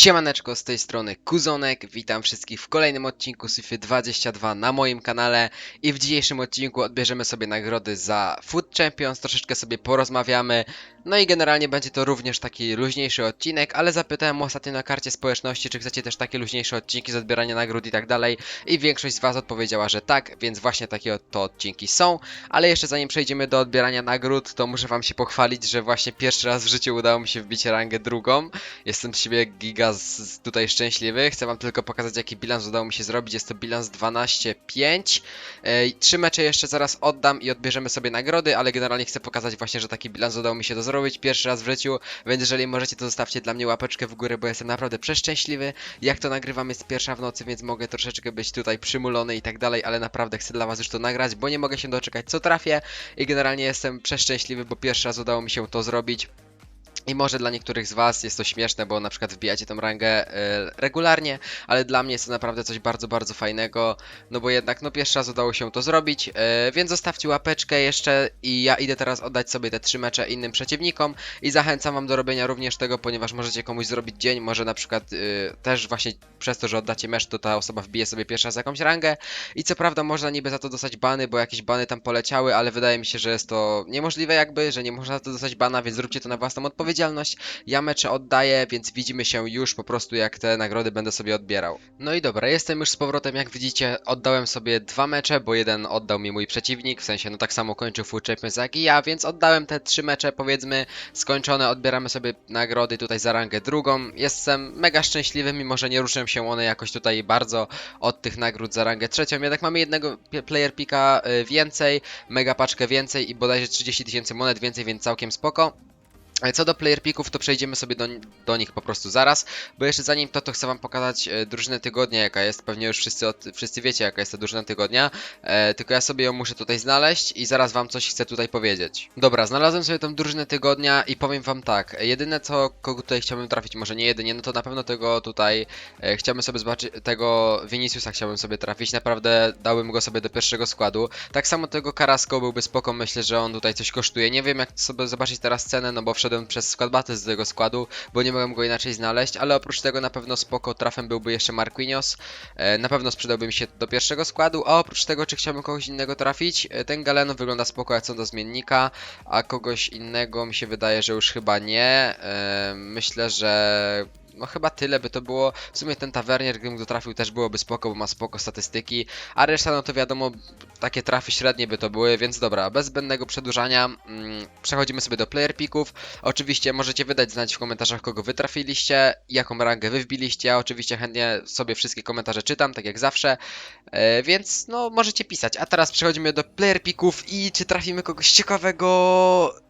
Siemaneczko, z tej strony Kuzonek, witam wszystkich w kolejnym odcinku Syfy 22 na moim kanale. I w dzisiejszym odcinku odbierzemy sobie nagrody za Food Champions, troszeczkę sobie porozmawiamy, no i generalnie będzie to również taki luźniejszy odcinek, ale zapytałem ostatnio na karcie społeczności, czy chcecie też takie luźniejsze odcinki z odbierania nagród i tak dalej. I większość z was odpowiedziała, że tak, więc właśnie takie oto odcinki są, ale jeszcze zanim przejdziemy do odbierania nagród, to muszę wam się pochwalić, że właśnie pierwszy raz w życiu udało mi się wbić rangę drugą, jestem z siebie giga z, tutaj szczęśliwy. Chcę wam tylko pokazać, jaki bilans udało mi się zrobić. Jest to bilans 12-5. E, Trzy mecze jeszcze zaraz oddam i odbierzemy sobie nagrody, ale generalnie chcę pokazać właśnie, że taki bilans udało mi się to zrobić pierwszy raz w życiu, więc jeżeli możecie, to zostawcie dla mnie łapeczkę w górę, bo jestem naprawdę przeszczęśliwy. Jak to nagrywam jest pierwsza w nocy, więc mogę troszeczkę być tutaj przymulony i tak dalej, ale naprawdę chcę dla was już to nagrać, bo nie mogę się doczekać co trafię i generalnie jestem przeszczęśliwy, bo pierwszy raz udało mi się to zrobić. I może dla niektórych z Was jest to śmieszne, bo na przykład wbijacie tą rangę e, regularnie, ale dla mnie jest to naprawdę coś bardzo, bardzo fajnego, no bo jednak no pierwszy raz udało się to zrobić, e, więc zostawcie łapeczkę jeszcze i ja idę teraz oddać sobie te trzy mecze innym przeciwnikom i zachęcam Wam do robienia również tego, ponieważ możecie komuś zrobić dzień, może na przykład e, też właśnie przez to, że oddacie mecz, to ta osoba wbije sobie pierwszy raz jakąś rangę i co prawda można niby za to dostać bany, bo jakieś bany tam poleciały, ale wydaje mi się, że jest to niemożliwe jakby, że nie można za to dostać bana, więc zróbcie to na własną odpowiedzialność. Ja mecze oddaję, więc widzimy się już po prostu jak te nagrody będę sobie odbierał. No i dobra, jestem już z powrotem, jak widzicie, oddałem sobie dwa mecze, bo jeden oddał mi mój przeciwnik, w sensie no tak samo kończył Full Champions jak i ja, więc oddałem te trzy mecze powiedzmy skończone, odbieramy sobie nagrody tutaj za rangę drugą. Jestem mega szczęśliwy, mimo że nie ruszę się one jakoś tutaj bardzo od tych nagród za rangę trzecią. Jednak mamy jednego player pika y, więcej, mega paczkę więcej i bodajże 30 tysięcy monet więcej, więc całkiem spoko. Co do player picków, to przejdziemy sobie do, do nich po prostu zaraz, bo jeszcze zanim to, to chcę wam pokazać e, drużynę tygodnia, jaka jest. Pewnie już wszyscy, od, wszyscy wiecie, jaka jest ta drużyna tygodnia, e, tylko ja sobie ją muszę tutaj znaleźć i zaraz wam coś chcę tutaj powiedzieć. Dobra, znalazłem sobie tą drużynę tygodnia i powiem wam tak, jedyne co, kogo tutaj chciałbym trafić, może nie jedynie, no to na pewno tego tutaj, e, chciałbym sobie zobaczyć, tego Viniciusa chciałbym sobie trafić, naprawdę dałbym go sobie do pierwszego składu. Tak samo tego Carrasco byłby spoko, myślę, że on tutaj coś kosztuje. Nie wiem jak sobie zobaczyć teraz cenę, no bo wszedłem przez skład baty z tego składu, bo nie mogłem go inaczej znaleźć, ale oprócz tego na pewno spoko trafem byłby jeszcze Marquinhos. E, na pewno przydałby mi się do pierwszego składu, a oprócz tego czy chciałbym kogoś innego trafić, e, ten Galeno wygląda spoko jak co do zmiennika, a kogoś innego mi się wydaje, że już chyba nie. E, myślę, że no chyba tyle by to było. W sumie ten Tavernier, gdybym go trafił, też byłoby spoko, bo ma spoko statystyki. A reszta, no to wiadomo, takie trafy średnie by to były, więc dobra, bez zbędnego przedłużania mm, przechodzimy sobie do player picków. Oczywiście możecie wydać znać w komentarzach, kogo wy trafiliście, jaką rangę wy wbiliście. Ja oczywiście chętnie sobie wszystkie komentarze czytam, tak jak zawsze, e, więc no możecie pisać. A teraz przechodzimy do player picków i czy trafimy kogoś ciekawego...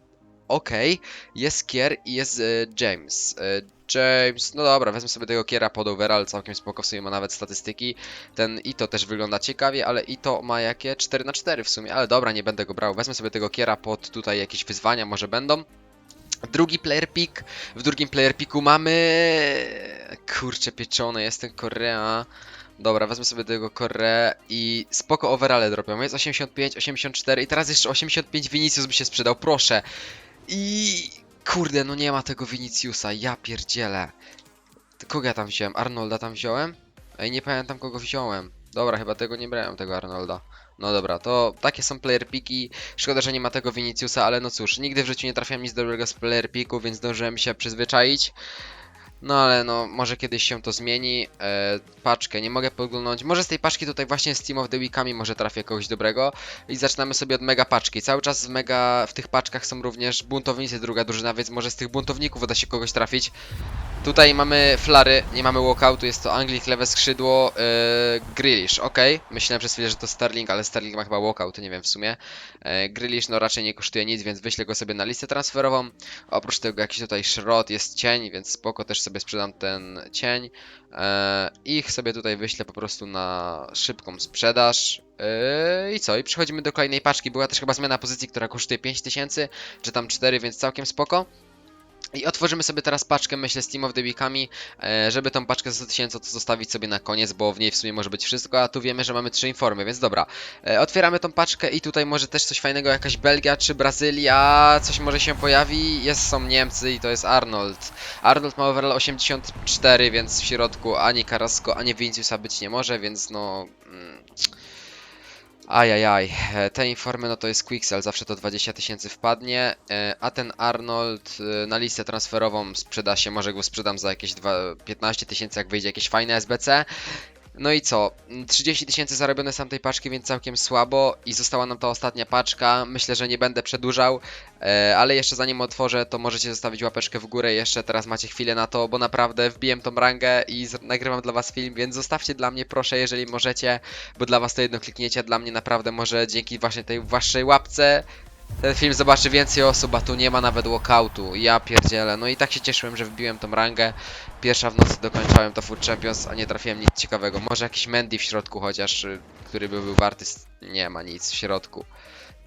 Okej, jest Kier i jest e, James. E, James, no dobra, wezmę sobie tego Kiera pod overall, całkiem spoko, w sumie ma nawet statystyki. Ten Ito też wygląda ciekawie, ale Ito ma jakie? 4 na 4 w sumie, ale dobra, nie będę go brał. Wezmę sobie tego Kiera pod tutaj jakieś wyzwania, może będą. Drugi player pick. W drugim player picku mamy... Kurczę, pieczone, jest ten Korea. Dobra, wezmę sobie tego Korea i spoko overale dropią. Jest 85, 84 i teraz jeszcze 85 Vinicius by się sprzedał, proszę. I kurde, no nie ma tego Viniciusa, ja pierdzielę. Kogo ja tam wziąłem? Arnolda tam wziąłem? Ej, nie pamiętam kogo wziąłem. Dobra, chyba tego nie brałem, tego Arnolda. No dobra, to takie są player piki. Szkoda, że nie ma tego Viniciusa, ale no cóż, nigdy w życiu nie trafiłem nic dobrego z player piku, więc zdążyłem się przyzwyczaić. No ale no, może kiedyś się to zmieni. E, paczkę, nie mogę podglądać. Może z tej paczki tutaj właśnie z Team of the Weekami może trafię kogoś dobrego. I zaczynamy sobie od mega paczki. Cały czas w mega, w tych paczkach są również buntownicy, druga drużyna, więc może z tych buntowników uda się kogoś trafić. Tutaj mamy flary, nie mamy walkoutu, jest to Anglik, lewe skrzydło, yy, ok. Myślałem przez chwilę, że to Sterling, ale Sterling ma chyba walkout, nie wiem w sumie. Yy, no raczej nie kosztuje nic, więc wyślę go sobie na listę transferową. Oprócz tego jakiś tutaj szrot, jest cień, więc spoko, też sobie sprzedam ten cień. Yy, ich sobie tutaj wyślę po prostu na szybką sprzedaż. Yy, I co? I przechodzimy do kolejnej paczki. Była też chyba zmiana pozycji, która kosztuje 5000, czy tam 4, więc całkiem spoko. I otworzymy sobie teraz paczkę, myślę, z Team of the Weekami, e, żeby tą paczkę za 100 tysięcy zostawić sobie na koniec, bo w niej w sumie może być wszystko, a tu wiemy, że mamy trzy informy, więc dobra. E, otwieramy tą paczkę i tutaj może też coś fajnego, jakaś Belgia czy Brazylia, coś może się pojawi. Jest, są Niemcy i to jest Arnold. Arnold ma overall 84, więc w środku ani Carrasco, ani Viniciusa być nie może, więc no... Mm, Ajajaj, e, te informy no to jest Quixel, zawsze to 20 tysięcy wpadnie, e, a ten Arnold e, na listę transferową sprzeda się, może go sprzedam za jakieś dwa- 15 tysięcy, jak wyjdzie jakieś fajne SBC. No i co? Mm, 30 tysięcy zarobione z tamtej paczki, więc całkiem słabo i została nam ta ostatnia paczka. Myślę, że nie będę przedłużał, e, ale jeszcze zanim otworzę, to możecie zostawić łapeczkę w górę. Jeszcze teraz macie chwilę na to, bo naprawdę wbiłem tą rangę i nagrywam dla was film, więc zostawcie dla mnie proszę, jeżeli możecie, bo dla was to jedno kliknięcie, dla mnie naprawdę może dzięki właśnie tej waszej łapce ten film zobaczy więcej osób, a tu nie ma nawet walkoutu. Ja pierdzielę. No i tak się cieszyłem, że wbiłem tą rangę. Pierwsza w nocy dokończałem to Food Champions, a nie trafiłem nic ciekawego. Może jakiś Mendy w środku chociaż, y, który by był warty. Nie ma nic w środku.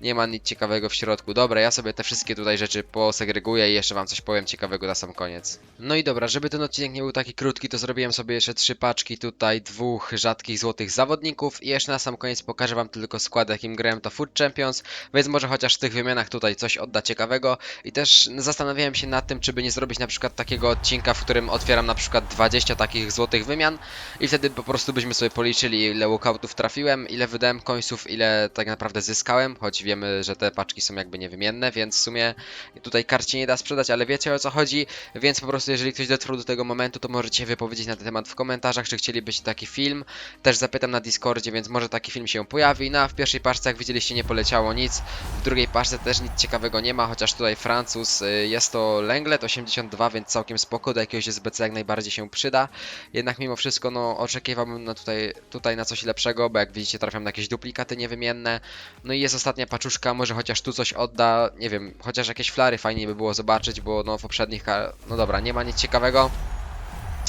Nie ma nic ciekawego w środku. Dobra, ja sobie te wszystkie tutaj rzeczy posegreguję i jeszcze wam coś powiem ciekawego na sam koniec. No i dobra, żeby ten odcinek nie był taki krótki, to zrobiłem sobie jeszcze trzy paczki tutaj dwóch rzadkich złotych zawodników i jeszcze na sam koniec pokażę wam tylko skład, jakim grałem to Food Champions, więc może chociaż w tych wymianach tutaj coś odda ciekawego. I też zastanawiałem się nad tym, czy by nie zrobić na przykład takiego odcinka, w którym otwieram na przykład 20 takich złotych wymian i wtedy po prostu byśmy sobie policzyli, ile walkoutów trafiłem, ile wydałem końców, ile tak naprawdę zyskałem, choć wiemy, że te paczki są jakby niewymienne, więc w sumie tutaj kart się nie da sprzedać, ale wiecie o co chodzi, więc po prostu jeżeli ktoś dotrwał do tego momentu, to możecie wypowiedzieć na ten temat w komentarzach, czy chcielibyście taki film. Też zapytam na Discordzie, więc może taki film się pojawi. No a w pierwszej paczce, jak widzieliście, nie poleciało nic. W drugiej paczce też nic ciekawego nie ma, chociaż tutaj Francuz y, jest to Lenglet 82, więc całkiem spoko, do jakiegoś SBC jak najbardziej się przyda. Jednak mimo wszystko, no oczekiwałbym na tutaj, tutaj na coś lepszego, bo jak widzicie trafiam na jakieś duplikaty niewymienne. No i jest ostatnia paczuszka, może chociaż tu coś odda, nie wiem, chociaż jakieś flary fajnie by było zobaczyć, bo no w poprzednich, no dobra, nie ma nic ciekawego.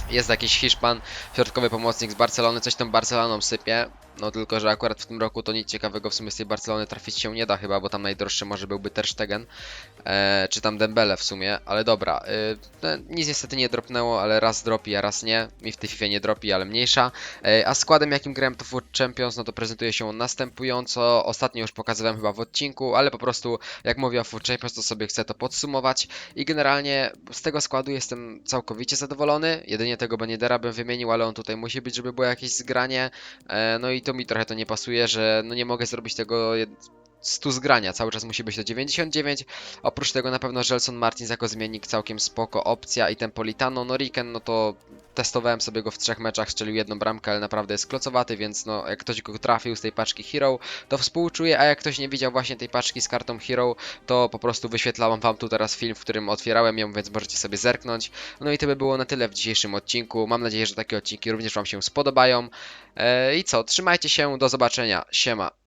Jest jakiś Hiszpan, środkowy pomocnik z Barcelony, coś tą Barceloną sypie. No tylko, że akurat w tym roku to nic ciekawego w sumie z tej Barcelony trafić się nie da chyba, bo tam najdroższy może byłby Ter Stegen, e, czy tam Dembele w sumie, ale dobra. E, no, nic niestety nie dropnęło, ale raz dropi, a raz nie. Mi w tej FIFA nie dropi, ale mniejsza. E, a składem jakim grałem to Food Champions, no to prezentuje się następująco. Ostatnio już pokazywałem chyba w odcinku, ale po prostu jak mówię o Food Champions, to sobie chcę to podsumować. I generalnie z tego składu jestem całkowicie zadowolony. Jedynie tego Benidera bym wymienił, ale on tutaj musi być, żeby było jakieś zgranie. E, no i to mi trochę to nie pasuje, że no nie mogę zrobić tego 100 zgrania, cały czas musi być to 99. Oprócz tego na pewno Gelson Martins jako zmiennik całkiem spoko opcja i Tempolitano, no Riken, no to testowałem sobie go w trzech meczach, strzelił jedną bramkę, ale naprawdę jest klocowaty, więc no jak ktoś go trafił z tej paczki Hero, to współczuję, a jak ktoś nie widział właśnie tej paczki z kartą Hero, to po prostu wyświetlałam wam tu teraz film, w którym otwierałem ją, więc możecie sobie zerknąć. No i to by było na tyle w dzisiejszym odcinku. Mam nadzieję, że takie odcinki również wam się spodobają. E, I co, trzymajcie się, do zobaczenia, siema.